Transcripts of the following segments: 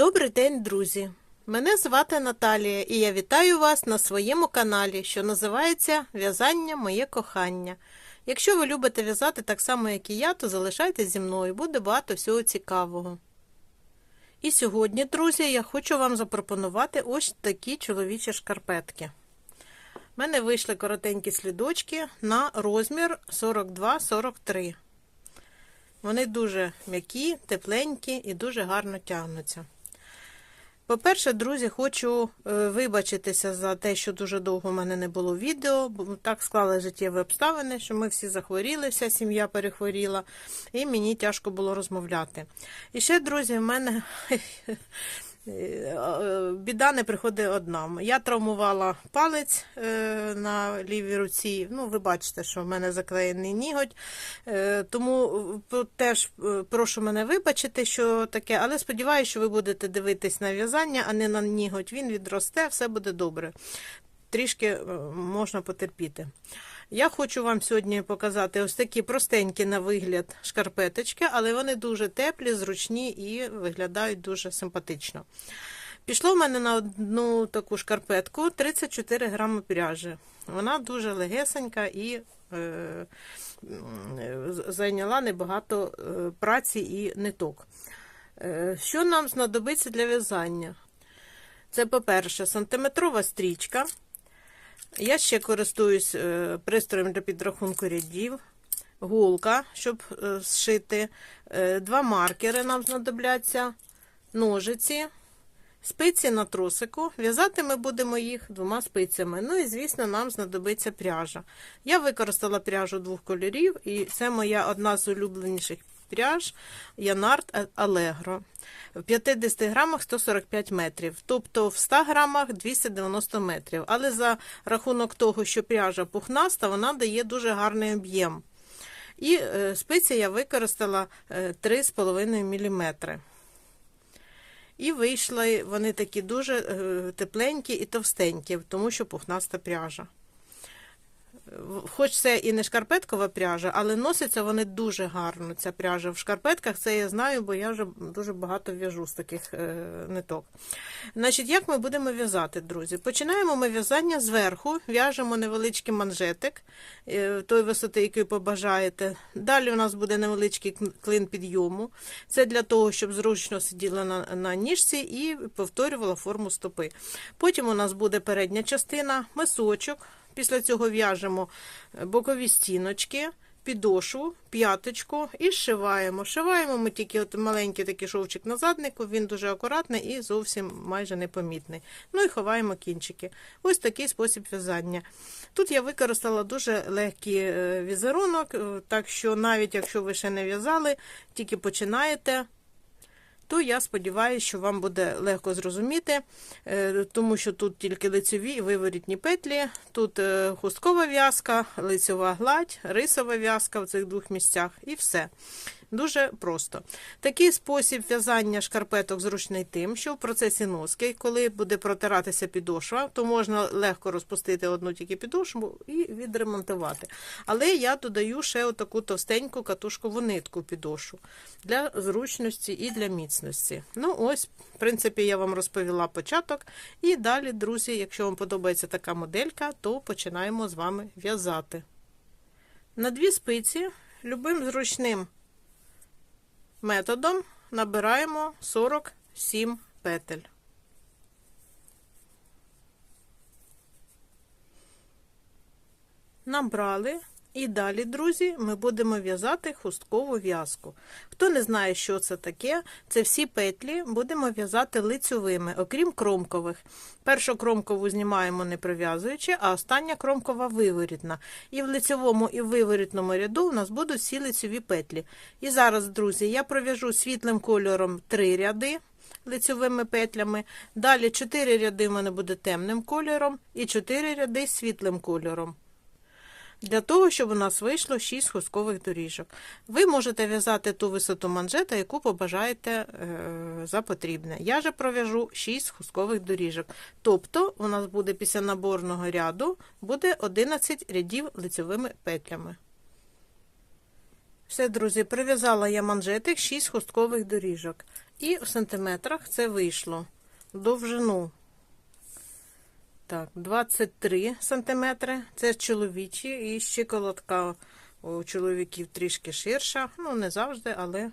Добрий день, друзі! Мене звати Наталія і я вітаю вас на своєму каналі, що називається В'язання Моє кохання. Якщо ви любите в'язати так само, як і я, то залишайтесь зі мною, буде багато всього цікавого. І сьогодні, друзі, я хочу вам запропонувати ось такі чоловічі шкарпетки. У мене вийшли коротенькі слідочки на розмір 42-43. Вони дуже м'які, тепленькі і дуже гарно тягнуться. По-перше, друзі, хочу е, вибачитися за те, що дуже довго в мене не було відео, бо так склали життєві обставини, що ми всі захворіли, вся сім'я перехворіла, і мені тяжко було розмовляти. І ще, друзі, в мене біда не приходить одна. Я травмувала палець е, на лівій руці. Ну, ви бачите, що в мене заклеєний ніготь. Е, тому теж е, прошу мене вибачити, що таке, але сподіваюся, що ви будете дивитись на в'язання, а не на ніготь. Він відросте, все буде добре. Трішки можна потерпіти. Я хочу вам сьогодні показати ось такі простенькі на вигляд шкарпеточки, але вони дуже теплі, зручні і виглядають дуже симпатично. Пішло в мене на одну таку шкарпетку 34 грами пряжі. Вона дуже легесенька і е, зайняла небагато е, праці і ниток. Е, що нам знадобиться для в'язання? Це, по-перше, сантиметрова стрічка. Я ще користуюсь е, пристроєм для підрахунку рядів, гулка, щоб е, зшити, е, два маркери нам знадобляться, ножиці, спиці на тросику. В'язати ми будемо їх двома спицями. Ну і, звісно, нам знадобиться пряжа. Я використала пряжу двох кольорів, і це моя одна з улюбленіших пряж Янард Алегро. В 50 грамах 145 метрів, тобто в 100 грамах 290 метрів. Але за рахунок того, що пряжа пухнаста, вона дає дуже гарний об'єм. І е, спиці я використала 3,5 мм. І вийшли вони такі дуже е, тепленькі і товстенькі, тому що пухнаста пряжа. Хоч це і не шкарпеткова пряжа, але носяться вони дуже гарно. Ця пряжа в шкарпетках, це я знаю, бо я вже дуже багато в'яжу з таких е, ниток. Значить, Як ми будемо в'язати, друзі? Починаємо ми в'язання зверху, в'яжемо невеличкий манжетик е, той висоти, який побажаєте. Далі у нас буде невеличкий клин підйому. Це для того, щоб зручно сиділа на, на ніжці і повторювала форму стопи. Потім у нас буде передня частина, мисочок. Після цього в'яжемо бокові стіночки, підошву, п'яточку і зшиваємо. Шиваємо ми тільки от маленький такий шовчик на заднику, він дуже акуратний і зовсім майже непомітний. Ну і ховаємо кінчики. Ось такий спосіб в'язання. Тут я використала дуже легкий візерунок, так що навіть якщо ви ще не в'язали, тільки починаєте то я сподіваюся, що вам буде легко зрозуміти, е, тому що тут тільки лицеві і виворітні петлі, тут е, хусткова в'язка, лицьова гладь, рисова в'язка в цих двох місцях і все. Дуже просто. Такий спосіб в'язання шкарпеток зручний тим, що в процесі носки, коли буде протиратися підошва, то можна легко розпустити одну тільки підошву і відремонтувати. Але я додаю ще отаку товстеньку катушкову нитку підошву для зручності і для міцності. Ну, ось, в принципі, я вам розповіла початок. І далі, друзі, якщо вам подобається така моделька, то починаємо з вами в'язати. На дві спиці любим зручним методом набираємо 47 петель. Набрали і далі, друзі, ми будемо в'язати хусткову в'язку. Хто не знає, що це таке, це всі петлі будемо в'язати лицьовими, окрім кромкових. Першу кромкову знімаємо не пров'язуючи, а остання кромкова виворітна. І в лицьовому і в виворітному ряду у нас будуть всі лицьові петлі. І зараз, друзі, я пров'яжу світлим кольором три ряди. Лицьовими петлями. Далі 4 ряди в мене буде темним кольором і 4 ряди світлим кольором для того, щоб у нас вийшло 6 хусткових доріжок. Ви можете в'язати ту висоту манжета, яку побажаєте е, за потрібне. Я же пров'яжу 6 хусткових доріжок. Тобто, у нас буде після наборного ряду буде 11 рядів лицевими петлями. Все, друзі, прив'язала я манжетик 6 хусткових доріжок. І в сантиметрах це вийшло довжину. Так, 23 сантиметри. Це чоловічі і щиколотка у чоловіків трішки ширша. Ну, не завжди, але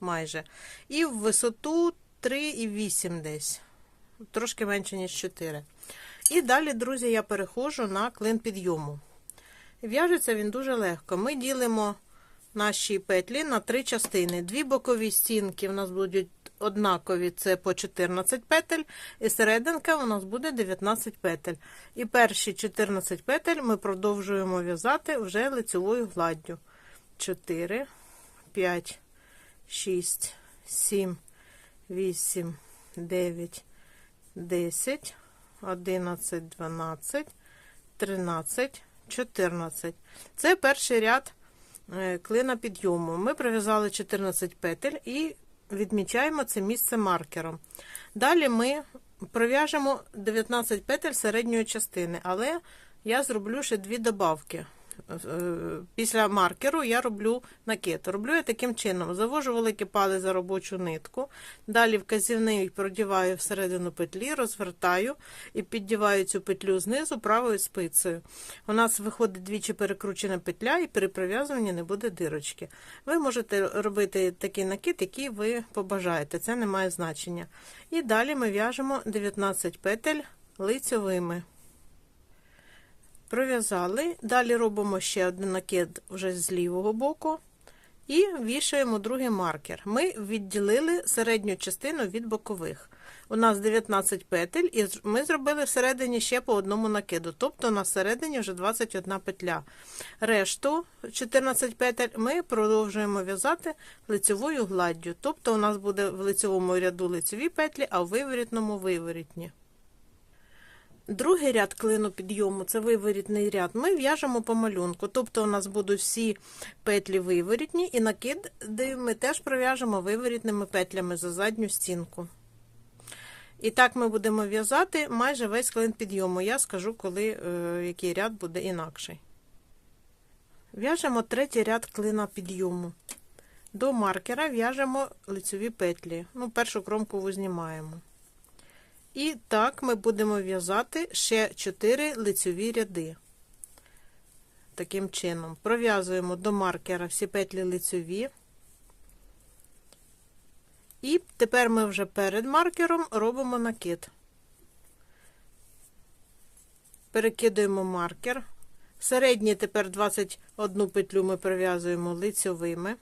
майже. І в висоту 3,8 десь. Трошки менше, ніж 4. І далі, друзі, я переходжу на клин підйому. В'яжеться він дуже легко. Ми ділимо наші петлі на три частини. Дві бокові стінки у нас будуть однакові, це по 14 петель, і серединка у нас буде 19 петель. І перші 14 петель ми продовжуємо в'язати вже лицевою гладдю. 4, 5, 6, 7, 8, 9, 10, 11, 12, 13, 14. Це перший ряд е, клина підйому. Ми пров'язали 14 петель і відмічаємо це місце маркером. Далі ми пров'яжемо 19 петель середньої частини, але я зроблю ще дві добавки. Е, Після маркеру я роблю накид. Роблю я таким чином: завожу великі пали за робочу нитку, далі вказівний продіваю всередину петлі, розвертаю і піддіваю цю петлю знизу правою спицею. У нас виходить двічі перекручена петля, і при прив'язуванні не буде дирочки. Ви можете робити такий накид, який ви побажаєте, це не має значення. І далі ми в'яжемо 19 петель лицьовими. Пров'язали, далі робимо ще один накид вже з лівого боку і вішаємо другий маркер. Ми відділили середню частину від бокових. У нас 19 петель, і ми зробили всередині ще по одному накиду, тобто на середині вже 21 петля. Решту 14 петель ми продовжуємо в'язати лицевою гладдю. Тобто у нас буде в лицевому ряду лицеві петлі, а в виворітному виворітні. Другий ряд клину підйому це виворітний ряд. Ми в'яжемо по малюнку. Тобто у нас будуть всі петлі виворітні, і накид ми теж пров'яжемо виворітними петлями за задню стінку. І так ми будемо в'язати майже весь клин підйому. Я скажу, коли е, який ряд буде інакший. В'яжемо третій ряд клина підйому. До маркера в'яжемо лицеві петлі. Ну, Першу кромку знімаємо. І так ми будемо в'язати ще 4 лицьові ряди. Таким чином, пров'язуємо до маркера всі петлі лицьові. І тепер ми вже перед маркером робимо накид. Перекидуємо маркер. Середні тепер 21 петлю ми пров'язуємо лицьовими.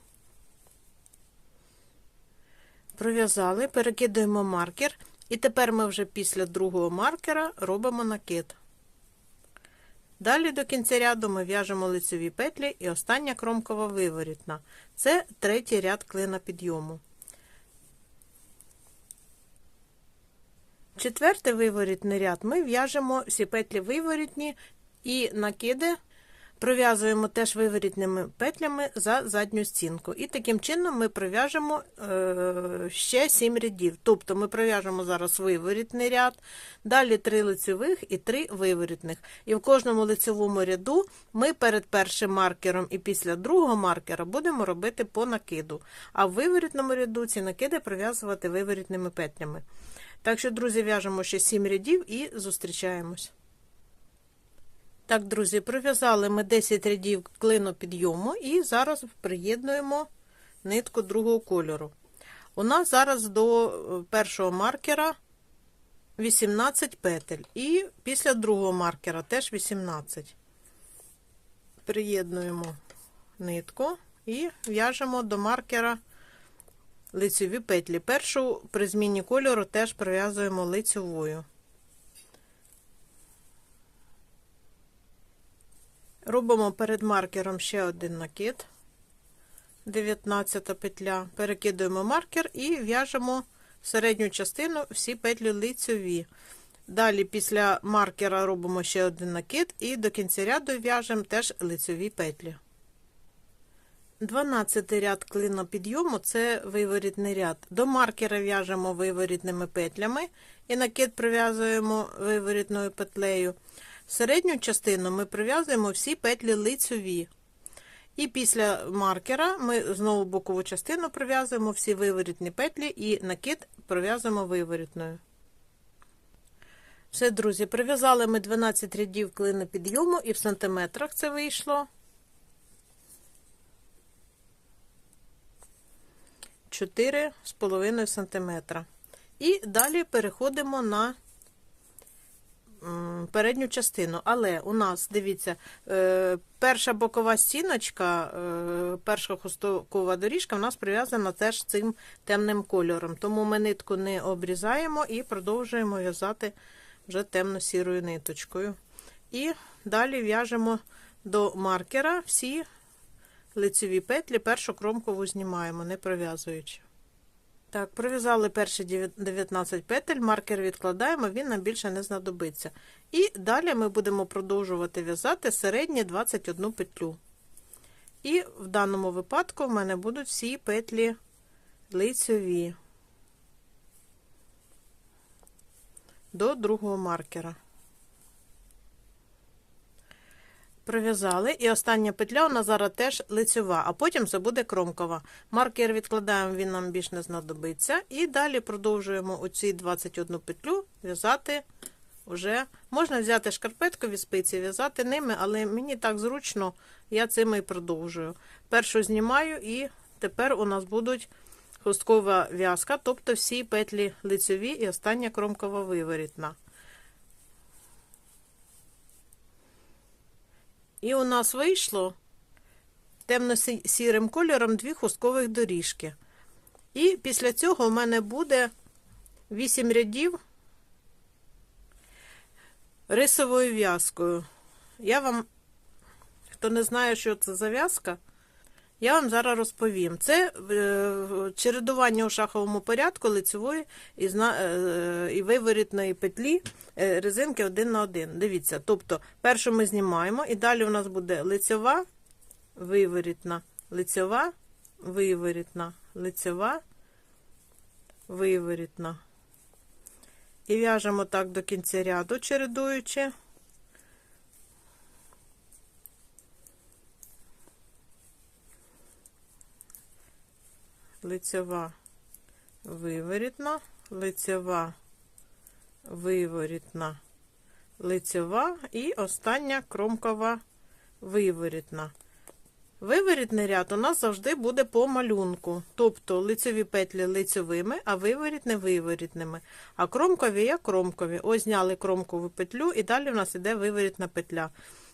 Пров'язали, перекидуємо маркер. І тепер ми вже після другого маркера робимо накид. Далі до кінця ряду ми в'яжемо лицеві петлі і остання кромкова виворітна. Це третій ряд клина підйому. Четвертий виворітний ряд ми в'яжемо всі петлі виворітні і накиди Пров'язуємо теж виворітними петлями за задню стінку. І таким чином ми пров'яжемо е, ще 7 рядів. Тобто ми пров'яжемо зараз виворітний ряд, далі 3 лицевих і 3 виворітних. І в кожному лицевому ряду ми перед першим маркером і після другого маркера будемо робити по накиду. А в виворітному ряду ці накиди пров'язувати виворітними петлями. Так що, друзі, в'яжемо ще 7 рядів і зустрічаємось. Так, друзі, пров'язали ми 10 рядів клину підйому і зараз приєднуємо нитку другого кольору. У нас зараз до е, першого маркера 18 петель, і після другого маркера теж 18. Приєднуємо нитку і в'яжемо до маркера лицеві петлі. Першу при зміні кольору теж пров'язуємо лицевою. Робимо перед маркером ще один накид, 19 петля, перекидуємо маркер і в'яжемо середню частину всі петлі лицьові. Далі, після маркера робимо ще один накид, і до кінця ряду в'яжемо теж лицьові петлі. 12 ряд клина підйому це виворітний ряд. До маркера в'яжемо виворітними петлями і накид прив'язуємо виворітною петлею. Середню частину ми прив'язуємо всі петлі лицьові. І після маркера ми знову бокову частину пров'язуємо всі виворітні петлі і накид пров'язуємо виворітною. Все, друзі, прив'язали ми 12 рядів клини підйому і в сантиметрах це вийшло. 4,5 см. І далі переходимо на передню частину. Але у нас, дивіться, е, перша бокова стіночка, е, перша хустокова доріжка у нас прив'язана теж цим темним кольором. Тому ми нитку не обрізаємо і продовжуємо в'язати вже темно-сірою ниточкою. І далі в'яжемо до маркера всі лицеві петлі, першу кромкову знімаємо, не пров'язуючи. Так, пров'язали перші 19 петель, маркер відкладаємо, він нам більше не знадобиться. І далі ми будемо продовжувати в'язати середні 21 петлю. І в даному випадку в мене будуть всі петлі лицьові до другого маркера. Пров'язали, і остання петля у нас зараз теж лицьова, а потім це буде кромкова. Маркер відкладаємо, він нам більш не знадобиться. І далі продовжуємо оці 21 петлю в'язати вже. Можна взяти шкарпеткові спиці, в'язати ними, але мені так зручно, я цими і продовжую. Першу знімаю, і тепер у нас будуть хусткова в'язка, тобто всі петлі лицьові і остання кромкова виворітна. І у нас вийшло темно-сірим кольором дві хусткових доріжки. І після цього у мене буде 8 рядів рисовою в'язкою. Я вам, хто не знає, що це за в'язка, я вам зараз розповім. Це е, чередування у шаховому порядку лицевої і, е, виворітної петлі е, резинки один на один. Дивіться, тобто першу ми знімаємо, і далі у нас буде лицьова, виворітна, лицьова, виворітна, лицьова, виворітна. І в'яжемо так до кінця ряду, чередуючи. Лицьова виворітна, лицьова виворітна, лицьова і остання кромкова виворітна. Виворітний ряд у нас завжди буде по малюнку, тобто лицеві петлі лицьовими, а виворітне виворітними. А кромкові як кромкові. Ось зняли кромкову петлю, і далі у нас йде виворітна петля.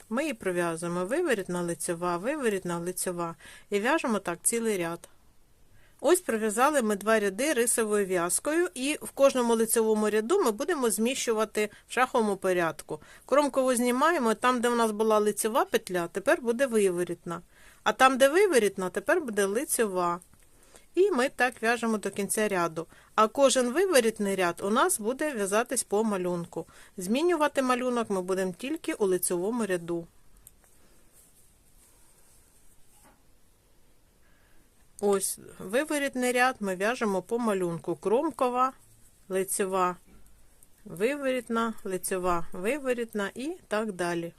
Ми її пров'язуємо виворітна лицьова, виворітна лицьова. І в'яжемо так цілий ряд. Ось пров'язали ми два ряди рисовою в'язкою, і в кожному лицевому ряду ми будемо зміщувати в шаховому порядку. Кромкову знімаємо, там, де в нас була лицева петля, тепер буде виворітна. А там, де виворітна, тепер буде лицева. І ми так в'яжемо до кінця ряду. А кожен виворітний ряд у нас буде в'язатись по малюнку. Змінювати малюнок ми будемо тільки у лицевому ряду. Ось виворітний ряд ми в'яжемо по малюнку. Кромкова, лицева, виворітна, лицева, виворітна і так далі.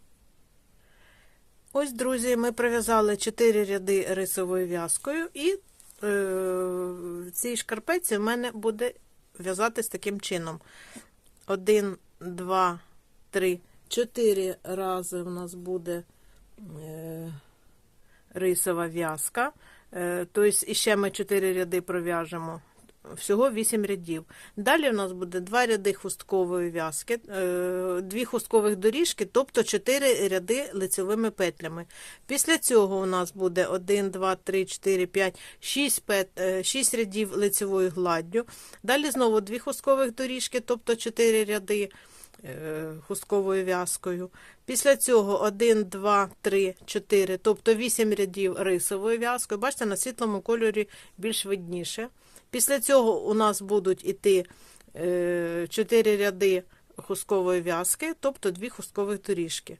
Ось, друзі, ми пров'язали 4 ряди рисовою в'язкою, і е, в цій шкарпеці в мене буде в'язатись таким чином. 1, 2, 3, 4 рази у нас буде е, рисова в'язка. Тобто, ще ми 4 ряди пров'яжемо. Всього 8 рядів. Далі у нас буде 2 ряди хусткової в'язки, 2 хусткових доріжки, тобто 4 ряди лицевими петлями. Після цього у нас буде 1, 2, 3, 4, 5, 6 пет, 6 рядів лицевою гладдю. Далі знову 2 хусткових доріжки, тобто 4 ряди хустковою в'язкою. Після цього 1, 2, 3, 4, тобто 8 рядів рисовою в'язкою. Бачите, на світлому кольорі більш видніше. Після цього у нас будуть іти 4 ряди хусткової в'язки, тобто 2 хусткових доріжки.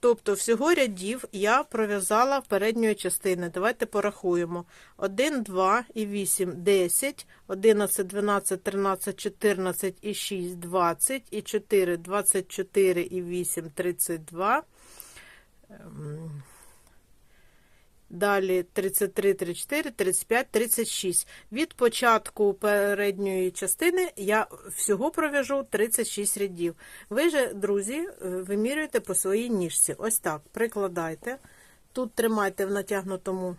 Тобто всього рядів я пров'язала передньої частини. Давайте порахуємо. 1, 2 і 8, 10, 11, 12, 13, 14 і 6, 20, і 4, 24 і 8, 32. Далі 33, 34, 35, 36. Від початку передньої частини я всього пров'яжу 36 рядів. Ви же, друзі, е, вимірюєте по своїй ніжці. Ось так. Прикладайте. Тут тримайте в натягнутому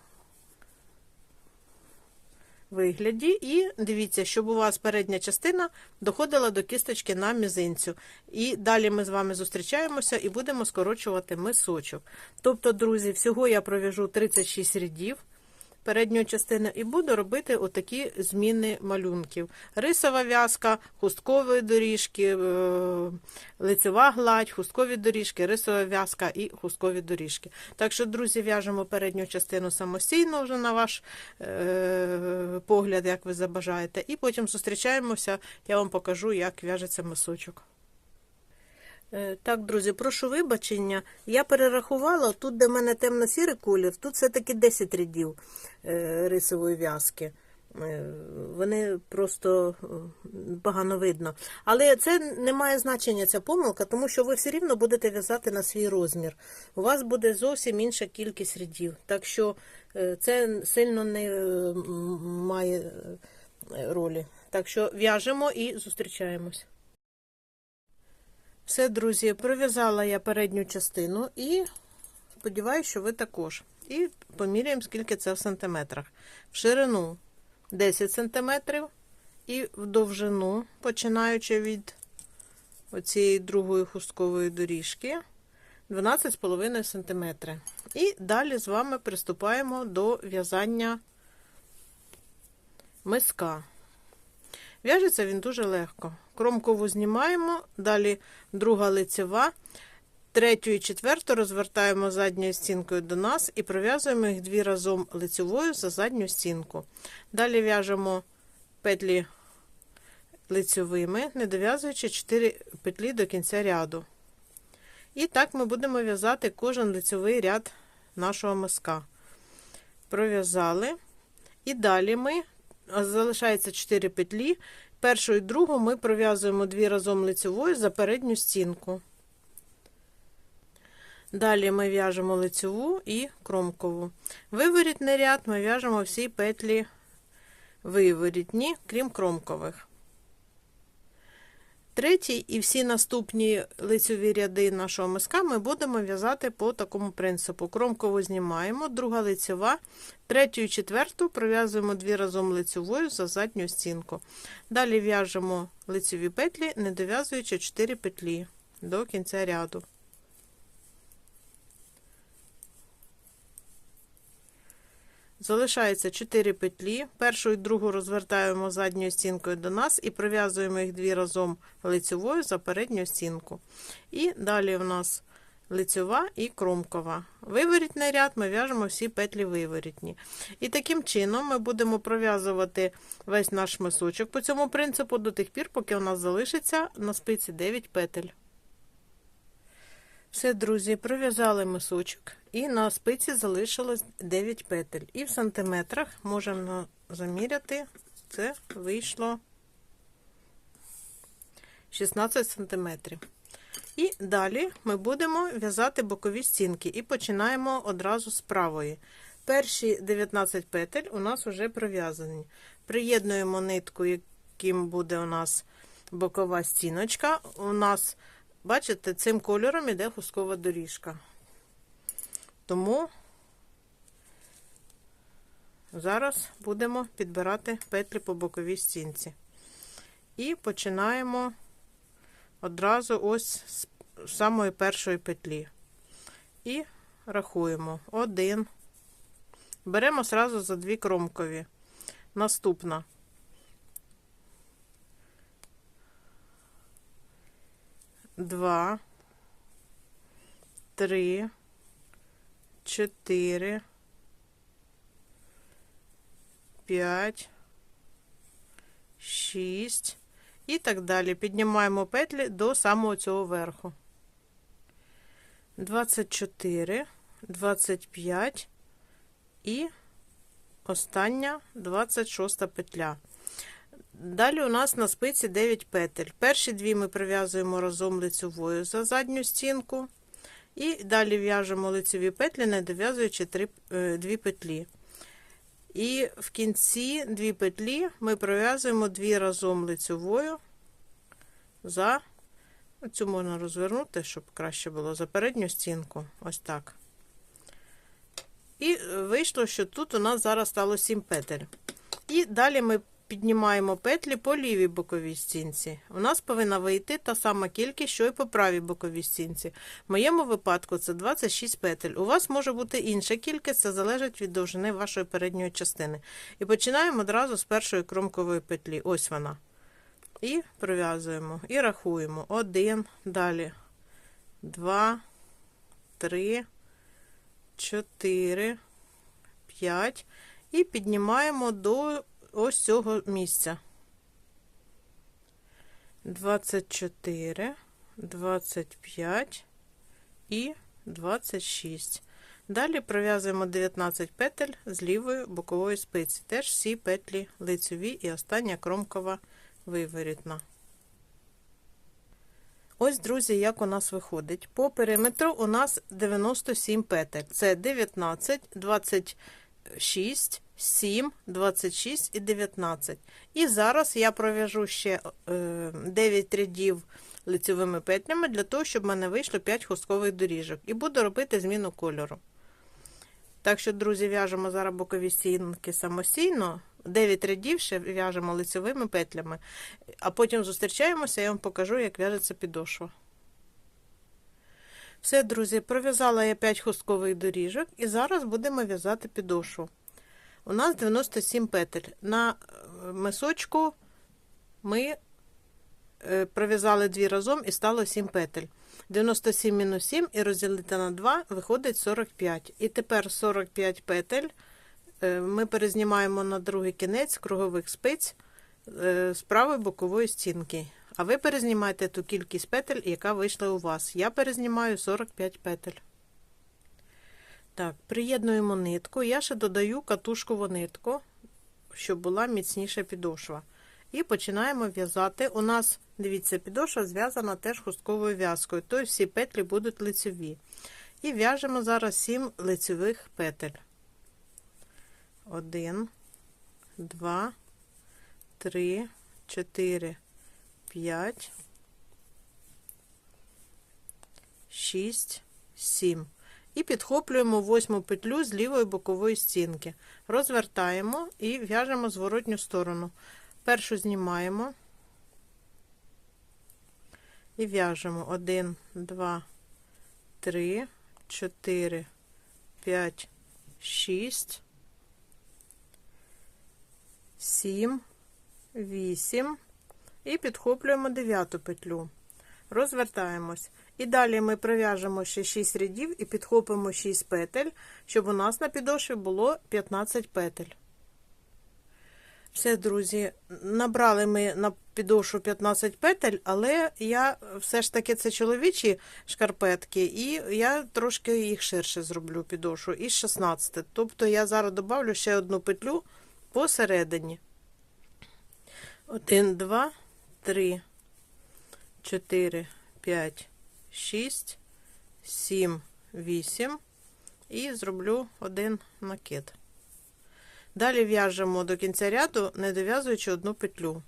вигляді. І дивіться, щоб у вас передня частина доходила до кісточки на мізинцю. І далі ми з вами зустрічаємося і будемо скорочувати мисочок. Тобто, друзі, всього я пров'яжу 36 рядів передньої частини і буду робити отакі зміни малюнків. Рисова в'язка, хусткові доріжки, е, лицева гладь, хусткові доріжки, рисова в'язка і хусткові доріжки. Так що, друзі, в'яжемо передню частину самостійно вже на ваш е, погляд, як ви забажаєте. І потім зустрічаємося, я вам покажу, як в'яжеться мисочок. Е, Так, друзі, прошу вибачення. Я перерахувала, тут, де в мене темно-сірий колір, тут все-таки 10 рядів е, рисової в'язки. Е, Вони просто погано видно. Але це не має значення, ця помилка, тому що ви все рівно будете в'язати на свій розмір. У вас буде зовсім інша кількість рядів. Так що це сильно не має ролі. Так що в'яжемо і зустрічаємось. Все, друзі, пров'язала я передню частину і сподіваюся, що ви також. І поміряємо, скільки це в сантиметрах. В ширину 10 сантиметрів і в довжину, починаючи від оцієї другої хусткової доріжки, 12,5 сантиметри. І далі з вами приступаємо до в'язання миска. В'яжеться він дуже легко. Кромкову знімаємо, далі друга лицева, третю і четверту розвертаємо задньою стінкою до нас і пров'язуємо їх дві разом лицевою за задню стінку. Далі в'яжемо петлі лицевими, не дов'язуючи 4 петлі до кінця ряду. І так ми будемо в'язати кожен лицевий ряд нашого миска. Пров'язали. І далі ми залишається 4 петлі. Першу і другу ми пров'язуємо дві разом лицевою за передню стінку. Далі ми в'яжемо лицеву і кромкову. Виворітний ряд ми в'яжемо всі петлі виворітні, крім кромкових. Третій і всі наступні лицеві ряди нашого миска ми будемо в'язати по такому принципу. Кромкову знімаємо, друга лицева, третю і четверту пров'язуємо дві разом лицевою за задню стінку. Далі в'яжемо лицеві петлі, не дов'язуючи 4 петлі до кінця ряду. Залишається 4 петлі. Першу і другу розвертаємо задньою стінкою до нас і пров'язуємо їх дві разом лицевою за передню стінку. І далі у нас лицева і кромкова. Виворітний ряд ми в'яжемо всі петлі виворітні. І таким чином ми будемо пров'язувати весь наш мисочок по цьому принципу до тих пір, поки у нас залишиться на спиці 9 петель. Все, друзі, пров'язали мисочок, і на спиці залишилось 9 петель. І в сантиметрах можемо заміряти, це вийшло 16 сантиметрів. І далі ми будемо в'язати бокові стінки і починаємо одразу з правої. Перші 19 петель у нас вже пров'язані. Приєднуємо нитку, яким буде у нас бокова стіночка. У нас Бачите, цим кольором іде хускова доріжка. Тому зараз будемо підбирати петлі по боковій стінці. І починаємо одразу ось з самої першої петлі. І рахуємо один. Беремо зразу за дві кромкові. Наступна. Два, три, чотири, п'ять, шість і так далі. Піднімаємо петлі до самого цього верху. 24, 25 і остання 26 петля. Далі у нас на спиці 9 петель. Перші дві ми прив'язуємо разом лицевою за задню стінку. І далі в'яжемо лицеві петлі, не дов'язуючи 2 петлі. І в кінці дві петлі ми пров'язуємо дві разом лицевою за цю можна розвернути, щоб краще було за передню стінку. Ось так. І вийшло, що тут у нас зараз стало 7 петель. І далі ми піднімаємо петлі по лівій боковій стінці. У нас повинна вийти та сама кількість, що і по правій боковій стінці. В моєму випадку це 26 петель. У вас може бути інша кількість, це залежить від довжини вашої передньої частини. І починаємо одразу з першої кромкової петлі. Ось вона. І пров'язуємо. І рахуємо. Один, далі. Два, три, чотири, п'ять. І піднімаємо до ось цього місця. 24, 25 і 26. Далі пров'язуємо 19 петель з лівої бокової спиці. Теж всі петлі лицеві і остання кромкова виворітна. Ось, друзі, як у нас виходить. По периметру у нас 97 петель. Це 19, 26, 7, 26 і 19. І зараз я пров'яжу ще 9 рядів лицевими петлями для того, щоб в мене вийшло 5 хусткових доріжок. І буду робити зміну кольору. Так що, друзі, в'яжемо зараз бокові стінки самостійно. 9 рядів ще в'яжемо лицевими петлями, а потім зустрічаємося, я вам покажу, як в'яжеться підошва. Все, друзі, пров'язала я 5 хусткових доріжок і зараз будемо в'язати підошву. У нас 97 петель. На мисочку ми пров'язали 2 разом і стало 7 петель. 97 мінус 7 і розділити на 2 виходить 45. І тепер 45 петель ми перезнімаємо на другий кінець кругових спиць з правої бокової стінки. А ви перезнімаєте ту кількість петель, яка вийшла у вас. Я перезнімаю 45 петель. Так, приєднуємо нитку. Я ще додаю катушкову нитку, щоб була міцніша підошва. І починаємо в'язати. У нас, дивіться, підошва зв'язана теж хустковою в'язкою, тобто всі петлі будуть лицеві. І в'яжемо зараз 7 лицевих петель. 1, 2, 3, 4, 5, 6, 7. І підхоплюємо восьму петлю з лівої бокової стінки. Розвертаємо і в'яжемо зворотню сторону. Першу знімаємо і в'яжемо 1, 2, 3, 4, 5, 6, 7, 8 і підхоплюємо дев'яту петлю. Розвертаємось. І далі ми пров'яжемо ще 6 рядів і підхопимо 6 петель, щоб у нас на підошві було 15 петель. Все, друзі, набрали ми на підошву 15 петель, але я все ж таки це чоловічі шкарпетки, і я трошки їх ширше зроблю підошву із 16. Тобто я зараз додавлю ще одну петлю посередині. 1, 2, 3, 4, 5, 6, 7, 8 і зроблю один накид. Далі в'яжемо до кінця ряду, не дов'язуючи одну петлю.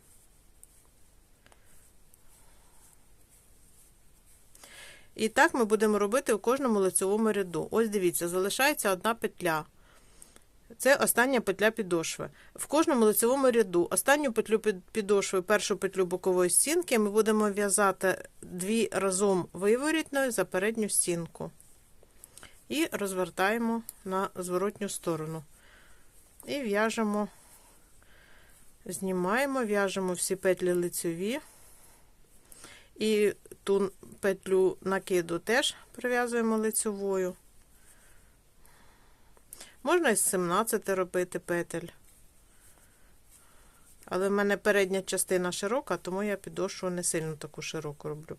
І так ми будемо робити у кожному лицевому ряду. Ось дивіться, залишається одна петля. Це остання петля підошви. В кожному лицевому ряду останню петлю підошви, першу петлю бокової стінки ми будемо в'язати дві разом виворітною за передню стінку. І розвертаємо на зворотню сторону. І в'яжемо, знімаємо, в'яжемо всі петлі лицеві. І ту петлю накиду теж прив'язуємо лицевою. Можна із 17 робити петель. Але в мене передня частина широка, тому я підошву не сильно таку широку роблю.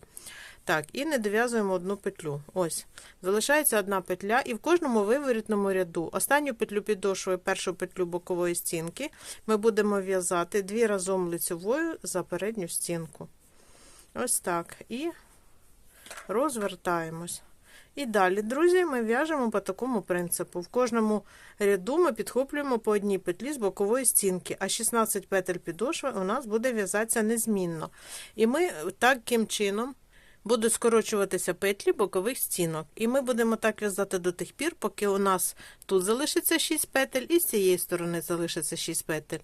Так, і не дов'язуємо одну петлю. Ось. Залишається одна петля, і в кожному виворітному ряду останню петлю підошвою, першу петлю бокової стінки ми будемо в'язати дві разом лицевою за передню стінку. Ось так. І розвертаємось. І далі, друзі, ми в'яжемо по такому принципу. В кожному ряду ми підхоплюємо по одній петлі з бокової стінки, а 16 петель підошви у нас буде в'язатися незмінно. І ми таким чином будуть скорочуватися петлі бокових стінок. І ми будемо так в'язати до тих пір, поки у нас тут залишиться 6 петель, і з цієї сторони залишиться 6 петель.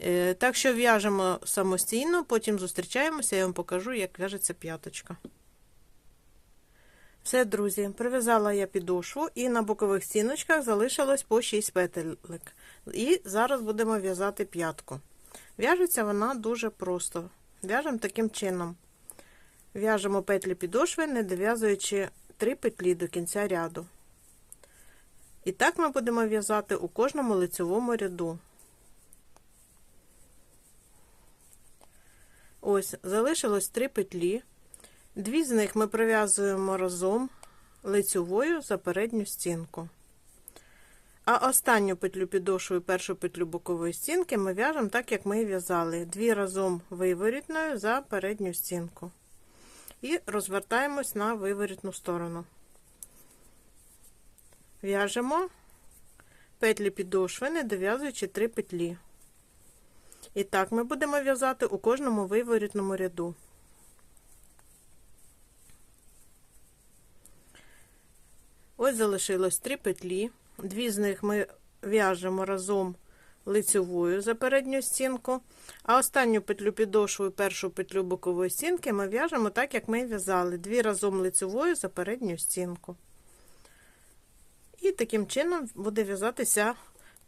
Е, Так що в'яжемо самостійно, потім зустрічаємося, я вам покажу, як в'яжеться п'яточка. Все, друзі, прив'язала я підошву і на бокових стіночках залишилось по 6 петелек. І зараз будемо в'язати п'ятку. В'яжеться вона дуже просто. В'яжемо таким чином. В'яжемо петлі підошви, не дов'язуючи 3 петлі до кінця ряду. І так ми будемо в'язати у кожному лицевому ряду. Ось, залишилось 3 петлі. Дві з них ми пров'язуємо разом лицьовою за передню стінку. А останню петлю підошвою, першу петлю бокової стінки ми в'яжемо так, як ми і в'язали. Дві разом виворітною за передню стінку. І розвертаємось на виворітну сторону. В'яжемо петлі підошви, не дов'язуючи 3 петлі. І так ми будемо в'язати у кожному виворітному ряду. Ось залишилось три петлі. Дві з них ми в'яжемо разом лицевою за передню стінку, а останню петлю підошвою, першу петлю бокової стінки ми в'яжемо так, як ми в'язали, дві разом лицевою за передню стінку. І таким чином буде в'язатися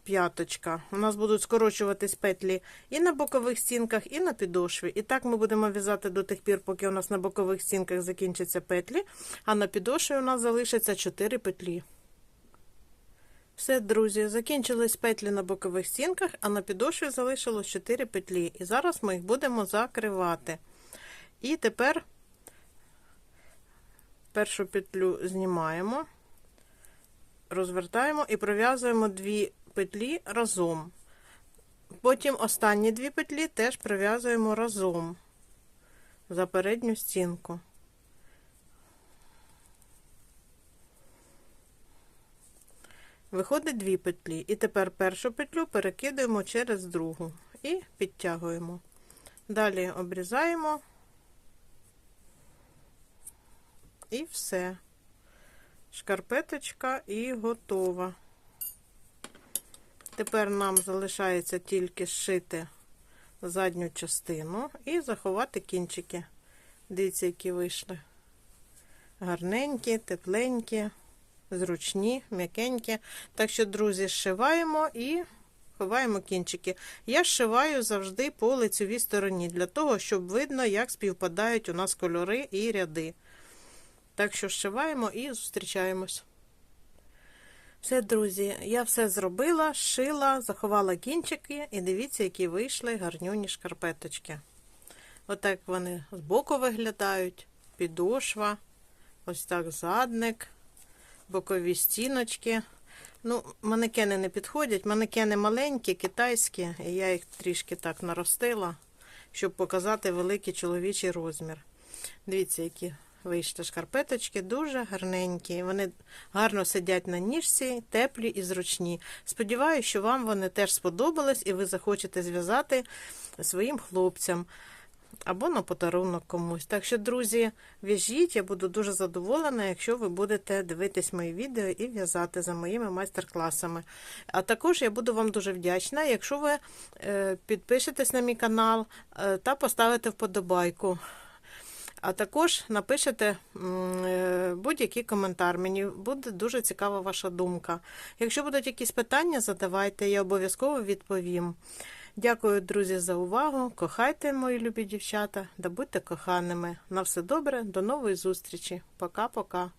п'яточка. У нас будуть скорочуватись петлі і на бокових стінках, і на підошві. І так ми будемо в'язати до тих пір, поки у нас на бокових стінках закінчаться петлі, а на підошві у нас залишиться 4 петлі. Все, друзі, закінчились петлі на бокових стінках, а на підошві залишилось 4 петлі. І зараз ми їх будемо закривати. І тепер першу петлю знімаємо, розвертаємо і пров'язуємо дві петлі разом. Потім останні дві петлі теж пров'язуємо разом за передню стінку. Виходить дві петлі. І тепер першу петлю перекидаємо через другу і підтягуємо. Далі обрізаємо і все. Шкарпеточка і готова. Тепер нам залишається тільки зшити задню частину і заховати кінчики. Дивіться, які вийшли. Гарненькі, тепленькі, зручні, м'якенькі. Так що, друзі, зшиваємо і ховаємо кінчики. Я зшиваю завжди по лицевій стороні, для того, щоб видно, як співпадають у нас кольори і ряди. Так що зшиваємо і зустрічаємось. Все, друзі, я все зробила, шила, заховала кінчики, і дивіться, які вийшли гарнюні шкарпеточки. Отак вони збоку виглядають, підошва, ось так задник, бокові стіночки. Ну, манекени не підходять, манекени маленькі, китайські, і я їх трішки так наростила, щоб показати великий чоловічий розмір. Дивіться, які Вийшли шкарпеточки дуже гарненькі. Вони гарно сидять на ніжці, теплі і зручні. Сподіваюся, що вам вони теж сподобались і ви захочете зв'язати своїм хлопцям або на подарунок комусь. Так що, друзі, в'яжіть, я буду дуже задоволена, якщо ви будете дивитись мої відео і в'язати за моїми майстер-класами. А також я буду вам дуже вдячна, якщо ви е, підпишетесь на мій канал е, та поставите вподобайку. А також напишете е, будь-який коментар. Мені буде дуже цікава ваша думка. Якщо будуть якісь питання, задавайте, я обов'язково відповім. Дякую, друзі, за увагу. Кохайте, мої любі дівчата, да будьте коханими. На все добре, до нової зустрічі. Пока-пока.